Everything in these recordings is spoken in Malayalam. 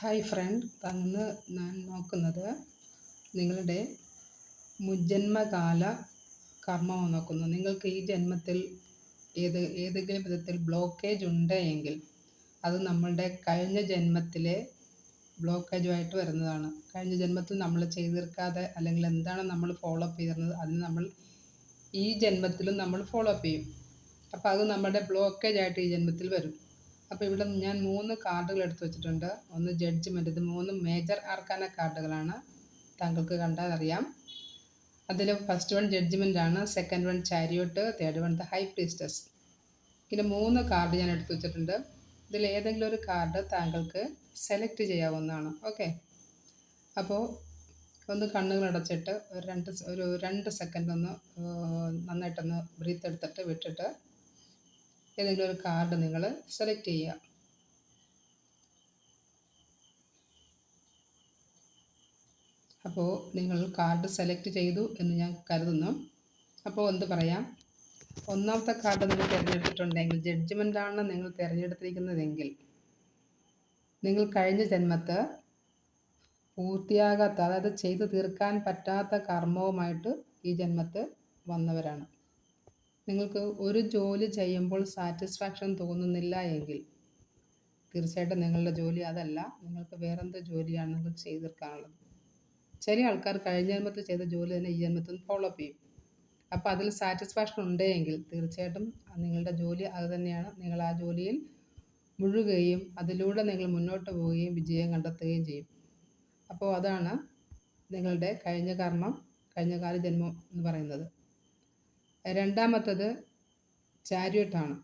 ഹായ് ഫ്രണ്ട് ഇന്ന് ഞാൻ നോക്കുന്നത് നിങ്ങളുടെ മുജ്ജന്മകാല കർമ്മമാണ് നോക്കുന്നത് നിങ്ങൾക്ക് ഈ ജന്മത്തിൽ ഏത് ഏതെങ്കിലും വിധത്തിൽ ബ്ലോക്കേജ് ഉണ്ട് എങ്കിൽ അത് നമ്മളുടെ കഴിഞ്ഞ ജന്മത്തിലെ ബ്ലോക്കേജുമായിട്ട് വരുന്നതാണ്. കഴിഞ്ഞ ജന്മത്തിൽ നമ്മൾ ചെയ്തു തീർക്കാതെ അല്ലെങ്കിൽ എന്താണ് നമ്മൾ ഫോളോ അപ്പ് ചെയ്തിരുന്നത് അതിന് നമ്മൾ ഈ ജന്മത്തിലും നമ്മൾ ഫോളോ അപ്പ് ചെയ്യും. അപ്പോൾ അത് നമ്മുടെ ബ്ലോക്കേജ് ആയിട്ട് ഈ ജന്മത്തിൽ വരും. അപ്പോൾ ഇവിടെ ഞാൻ മൂന്ന് കാർഡുകൾ എടുത്തു വെച്ചിട്ടുണ്ട്. ഒന്ന് ജഡ്ജ്മെന്റ് ഇത് മൂന്ന് മേജർ ആർക്കാന കാർഡുകളാണ്. താങ്കൾക്ക് കണ്ടാൽ അറിയാം. അതിൽ ഫസ്റ്റ് വൺ ജഡ്ജ്മെന്റ് ആണ് second one chariot third one the high priestess ഇങ്ങനെ മൂന്ന് കാർഡ് ഞാൻ എടുത്തു വെച്ചിട്ടുണ്ട്. ഇതിൽ ഏതെങ്കിലും ഒരു കാർഡ് താങ്കൾക്ക് സെലക്ട് ചെയ്യാവുന്നതാണ്. ഓക്കെ അപ്പോൾ ഒന്ന് കണ്ണുകൾ അടച്ചിട്ട് ഒരു രണ്ട് ഒരു രണ്ട് സെക്കൻഡ് ഒന്ന് നന്നായിട്ടൊന്ന് ബ്രീത്ത് എടുത്തിട്ട് വിട്ടിട്ട് ഏതെങ്കിലും ഒരു കാർഡ് നിങ്ങൾ സെലക്ട് ചെയ്യുക. അപ്പോൾ നിങ്ങൾ കാർഡ് സെലക്ട് ചെയ്തു എന്ന് ഞാൻ കരുതുന്നു. അപ്പോൾ എന്ത് പറയാം? ഒന്നാമത്തെ കാർഡ് നിങ്ങൾ തിരഞ്ഞെടുത്തിട്ടുണ്ടെങ്കിൽ ജഡ്ജ്മെന്റാണ് നിങ്ങൾ തിരഞ്ഞെടുത്തിരിക്കുന്നതെങ്കിൽ നിങ്ങൾ കഴിഞ്ഞ ജന്മത്ത് പൂർത്തിയാകാത്ത അതായത് ചെയ്തു തീർക്കാൻ പറ്റാത്ത കർമ്മവുമായിട്ട് ഈ ജന്മത്ത് വന്നവരാണ്. നിങ്ങൾക്ക് ഒരു ജോലി ചെയ്യുമ്പോൾ സാറ്റിസ്ഫാക്ഷൻ തോന്നുന്നില്ല എങ്കിൽ തീർച്ചയായിട്ടും നിങ്ങളുടെ ജോലി അതല്ല. നിങ്ങൾക്ക് വേറെന്ത് ജോലിയാണ് നിങ്ങൾ ചെയ്തു തീർക്കാനുള്ളത് ചില ആൾക്കാർ കഴിഞ്ഞ ജന്മത്തിൽ ചെയ്ത ജോലി തന്നെ ഈ ജന്മത്തിൽ ഫോളോ അപ്പ് ചെയ്യും. അപ്പോൾ അതിൽ സാറ്റിസ്ഫാക്ഷൻ ഉണ്ടെങ്കിൽ തീർച്ചയായിട്ടും നിങ്ങളുടെ ജോലി അത് തന്നെയാണ്. നിങ്ങൾ ആ ജോലിയിൽ മുഴുകുകയും അതിലൂടെ നിങ്ങൾ മുന്നോട്ട് പോവുകയും വിജയം കണ്ടെത്തുകയും ചെയ്യും. അപ്പോൾ അതാണ് നിങ്ങളുടെ കഴിഞ്ഞ കർമ്മം കഴിഞ്ഞകാല ജന്മം എന്ന് പറയുന്നത്. രണ്ടാമത്തത് ചാരിയട്ടാണ്.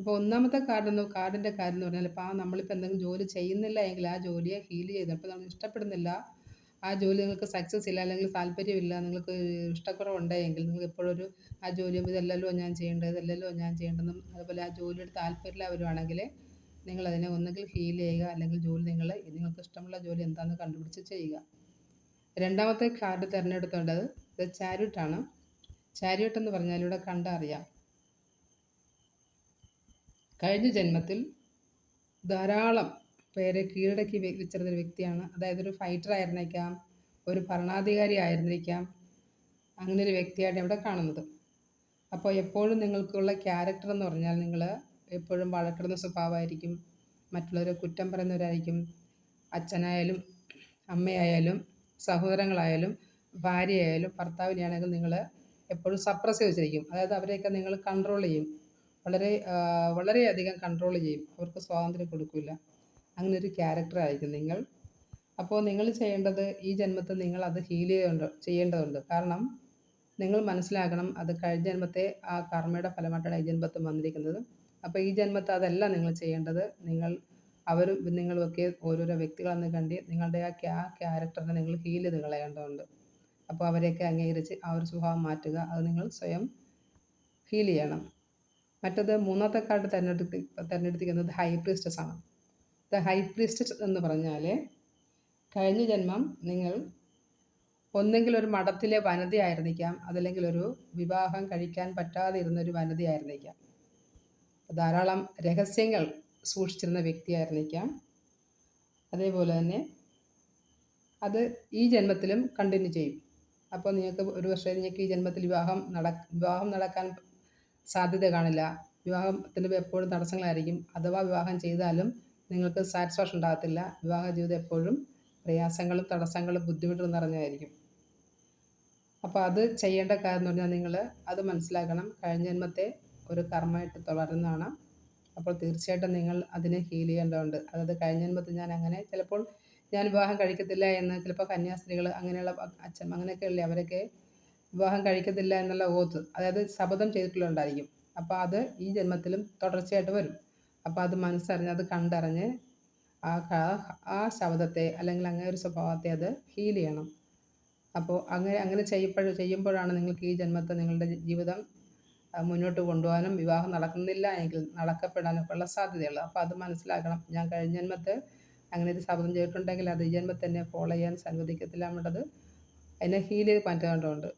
അപ്പോൾ ഒന്നാമത്തെ കാർഡ് എന്ന് കാർഡിന്റെ കാര്യം എന്ന് പറഞ്ഞാൽ ഇപ്പോൾ ആ നമ്മളിപ്പോൾ എന്തെങ്കിലും ജോലി ചെയ്യുന്നില്ല എങ്കിൽ ആ ജോലിയെ ഫീൽ ചെയ്ത്. അപ്പോൾ നമ്മൾ ഇഷ്ടപ്പെടുന്നില്ല. ആ ജോലി നിങ്ങൾക്ക് സക്സസ് ഇല്ല അല്ലെങ്കിൽ താല്പര്യമില്ല നിങ്ങൾക്ക് ഇഷ്ടക്കുറവുണ്ടെങ്കിൽ നിങ്ങൾ എപ്പോഴൊരു ആ ജോലി ഇതല്ലല്ലോ ഞാൻ ചെയ്യേണ്ടത് ഇതല്ലല്ലോ ഞാൻ ചെയ്യേണ്ടതെന്നും അതുപോലെ ആ ജോലിയുടെ താല്പര്യമില്ല വരുവാണെങ്കിൽ നിങ്ങൾ അതിനെ ഒന്നുകിൽ ചെയ്യുക അല്ലെങ്കിൽ ജോലി നിങ്ങൾ നിങ്ങൾക്ക് ഇഷ്ടമുള്ള ജോലി എന്താണെന്ന് കണ്ടുപിടിച്ച് ചെയ്യുക. രണ്ടാമത്തെ കാർഡ് തിരഞ്ഞെടുത്തേണ്ടത് ഇത് ചാരിട്ടാണ് ചാരിയട്ട് എന്ന് പറഞ്ഞാൽ ഇവിടെ കണ്ടറിയാം. കഴിഞ്ഞ ജന്മത്തിൽ ധാരാളം പേരെ കീഴടക്കി വെച്ചിരുന്ന ഒരു വ്യക്തിയാണ്. അതായത് ഒരു ഫൈറ്റർ ആയിരുന്നേക്കാം ഒരു ഭരണാധികാരി ആയിരുന്നിരിക്കാം അങ്ങനെ ഒരു വ്യക്തിയായിട്ട് ഇവിടെ കാണുന്നത്. അപ്പോൾ എപ്പോഴും നിങ്ങൾക്കുള്ള ക്യാരക്ടർ എന്ന് പറഞ്ഞാൽ നിങ്ങൾ എപ്പോഴും വഴക്കിടുന്ന സ്വഭാവമായിരിക്കും മറ്റുള്ളവരെ കുറ്റം പറയുന്നവരായിരിക്കും അച്ഛനായാലും അമ്മയായാലും സഹോദരങ്ങളായാലും ഭാര്യയായാലും ഭർത്താവിനെയാണെങ്കിൽ നിങ്ങൾ എപ്പോഴും സപ്രസ് വെച്ചിരിക്കും. അതായത് അവരെയൊക്കെ നിങ്ങൾ കൺട്രോൾ ചെയ്യും. വളരെ വളരെയധികം കൺട്രോൾ ചെയ്യും. അവർക്ക് സ്വാതന്ത്ര്യം കൊടുക്കില്ല. അങ്ങനെ ഒരു ക്യാരക്ടർ ആയിരിക്കും നിങ്ങൾ. അപ്പോൾ നിങ്ങൾ ചെയ്യേണ്ടത് ഈ ജന്മത്തിൽ നിങ്ങൾ അത് ഹീൽ ചെയ്യേണ്ട ചെയ്യേണ്ടതുണ്ട്. കാരണം നിങ്ങൾ മനസ്സിലാക്കണം അത് കഴിഞ്ഞ ജന്മത്തെ ആ കർമ്മയുടെ ഫലമായിട്ടാണ് ഈ ജന്മത്തിൽ വന്നിരിക്കുന്നത്. അപ്പോൾ ഈ ജന്മത്ത് അതല്ല നിങ്ങൾ ചെയ്യേണ്ടത്. നിങ്ങൾ അവരും നിങ്ങളുമൊക്കെ ഓരോരോ വ്യക്തികളെന്ന് കണ്ടി നിങ്ങളുടെ ആ ക്യാ ക്യാരക്ടറിനെ നിങ്ങൾ ഹീൽ ചെയ്ത് കളയേണ്ടതുണ്ട്. അപ്പോൾ അവരെയൊക്കെ അംഗീകരിച്ച് ആ ഒരു സ്വഭാവം മാറ്റുക അത് നിങ്ങൾ സ്വയം ഫീൽ ചെയ്യണം. മറ്റത് മൂന്നാമത്തെ കാർഡ് തിരഞ്ഞെടുത്തി തിരഞ്ഞെടുത്തിരിക്കുന്നത് ഹൈ പ്രീസ്റ്റസ് ആണ്. ദ ഹൈ പ്രീസ്റ്റസ് എന്ന് പറഞ്ഞാൽ കഴിഞ്ഞ ജന്മം നിങ്ങൾ ഒന്നെങ്കിൽ ഒരു മഠത്തിലെ വനതയായിരുന്നിരിക്കാം അതല്ലെങ്കിൽ ഒരു വിവാഹം കഴിക്കാൻ പറ്റാതെ ഇരുന്നൊരു വനതയായിരുന്നിരിക്കാം ധാരാളം രഹസ്യങ്ങൾ സൂക്ഷിച്ചിരുന്ന വ്യക്തിയായിരുന്നിരിക്കാം അതേപോലെ തന്നെ അത് ഈ ജന്മത്തിലും കണ്ടിന്യൂ ചെയ്യും. അപ്പോൾ നിങ്ങൾക്ക് ഒരു പക്ഷേ നിങ്ങൾക്ക് ഈ ജന്മത്തിൽ വിവാഹം നട വിവാഹം നടക്കാൻ സാധ്യത കാണില്ല. വിവാഹത്തിന് എപ്പോഴും തടസ്സങ്ങളായിരിക്കും. അഥവാ വിവാഹം ചെയ്താലും നിങ്ങൾക്ക് സാറ്റിസ്ഫാക്ഷൻ ഉണ്ടാകത്തില്ല. വിവാഹ ജീവിതം എപ്പോഴും പ്രയാസങ്ങളും തടസ്സങ്ങളും ബുദ്ധിമുട്ടും നിറഞ്ഞതായിരിക്കും. അപ്പോൾ അത് ചെയ്യേണ്ട കാര്യം എന്ന് പറഞ്ഞാൽ നിങ്ങൾ അത് മനസ്സിലാക്കണം. കഴിഞ്ഞ ജന്മത്തെ ഒരു കർമ്മമായിട്ട് തുടരുന്നതാണ്. അപ്പോൾ തീർച്ചയായിട്ടും നിങ്ങൾ അതിനെ ഹീൽ ചെയ്യേണ്ടതുണ്ട്. അതായത് കഴിഞ്ഞ ജന്മത്തിൽ ഞാൻ അങ്ങനെ ചിലപ്പോൾ ഞാൻ വിവാഹം കഴിക്കത്തില്ല എന്ന് ചിലപ്പോൾ കന്യാസ്ത്രീകൾ അങ്ങനെയുള്ള അച്ഛൻ അങ്ങനെയൊക്കെ ഉള്ളേ അവരൊക്കെ വിവാഹം കഴിക്കത്തില്ല എന്നുള്ള ഓത്ത് അതായത് ശപഥം ചെയ്തിട്ടുള്ളതായിരിക്കും അപ്പോൾ അത് ഈ ജന്മത്തിലും തുടർച്ചയായിട്ട് വരും. അപ്പോൾ അത് മനസ്സറിഞ്ഞ് അത് കണ്ടറിഞ്ഞ് ആ ആ ശബ്ദത്തെ അല്ലെങ്കിൽ അങ്ങനെ ഒരു സ്വഭാവത്തെ അത് ഹീൽ ചെയ്യണം. അപ്പോൾ അങ്ങനെ അങ്ങനെ ചെയ്യപ്പോഴും ചെയ്യുമ്പോഴാണ് നിങ്ങൾക്ക് ഈ ജന്മത്തെ നിങ്ങളുടെ ജീവിതം മുന്നോട്ട് കൊണ്ടുപോകാനും വിവാഹം നടക്കുന്നില്ല എങ്കിൽ നടക്കപ്പെടാനൊക്കെ ഉള്ള സാധ്യതയുള്ളത്. അപ്പോൾ അത് മനസ്സിലാക്കണം. ഞാൻ കഴിഞ്ഞ ജന്മത്ത് അങ്ങനെ ഇത് ശബ്ദം ചെയ്തിട്ടുണ്ടെങ്കിൽ അത് ഈ ജന്മത്തിൽ തന്നെ ഫോളോ ചെയ്യാൻ അനുവദിക്കത്തില്ല എന്നുള്ളത് അതിനെ ചെയ്ത് മാറ്റേണ്ടതുണ്ട്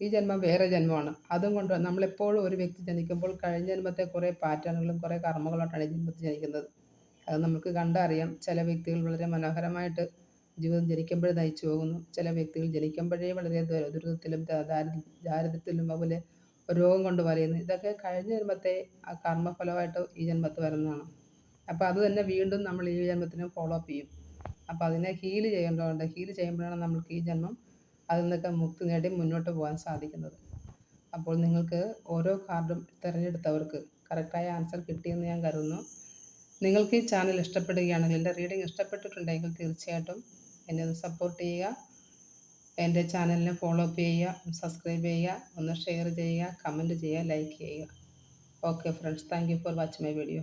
ഈ ജന്മം വേറെ ജന്മമാണ്. അതും കൊണ്ട് നമ്മളെപ്പോഴും ഒരു വ്യക്തി ജനിക്കുമ്പോൾ കഴിഞ്ഞ ജന്മത്തെ കുറേ പാറ്റേണുകളും കുറേ കർമ്മങ്ങളോട്ടാണ് ഈ ജന്മത്തിൽ ജനിക്കുന്നത്. അത് നമുക്ക് കണ്ടറിയാം. ചില വ്യക്തികൾ വളരെ മനോഹരമായിട്ട് ജീവിതം ജനിക്കുമ്പോഴേ നയിച്ചു പോകുന്നു. ചില വ്യക്തികൾ ജനിക്കുമ്പോഴേ വളരെ ദുരിതത്തിലും ദാരിദ്ര്യത്തിലും അതുപോലെ രോഗം കൊണ്ട് വലയുന്നു. ഇതൊക്കെ കഴിഞ്ഞ ജന്മത്തെ ആ കർമ്മഫലമായിട്ട് ഈ ജന്മത്ത് വരുന്നതാണ്. അപ്പോൾ അത് തന്നെ വീണ്ടും നമ്മൾ ഈ ജന്മത്തിന് ഫോളോ അപ്പ് ചെയ്യും. അപ്പോൾ അതിനെ ഹീൽ ചെയ്യേണ്ടതുണ്ട്. ഹീൽ ചെയ്യുമ്പോഴാണ് നമ്മൾക്ക് ഈ ജന്മം അതിൽ നിന്നൊക്കെ മുക്തി നേടി മുന്നോട്ട് പോകാൻ സാധിക്കുന്നത്. അപ്പോൾ നിങ്ങൾക്ക് ഓരോ കാർഡും തിരഞ്ഞെടുത്തവർക്ക് കറക്റ്റായ ആൻസർ കിട്ടിയെന്ന് ഞാൻ കരുതുന്നു. നിങ്ങൾക്ക് ഈ ചാനൽ ഇഷ്ടപ്പെടുകയാണെങ്കിൽ എന്റെ റീഡിംഗ് ഇഷ്ടപ്പെട്ടിട്ടുണ്ടെങ്കിൽ തീർച്ചയായിട്ടും എന്നെ ഒന്ന് സപ്പോർട്ട് ചെയ്യുക. എന്റെ ചാനലിനെ ഫോളോ അപ്പ് ചെയ്യുക സബ്സ്ക്രൈബ് ചെയ്യുക ഒന്ന് ഷെയർ ചെയ്യുക കമന്റ് ചെയ്യുക ലൈക്ക് ചെയ്യുക. Okay friends thank you for watch my video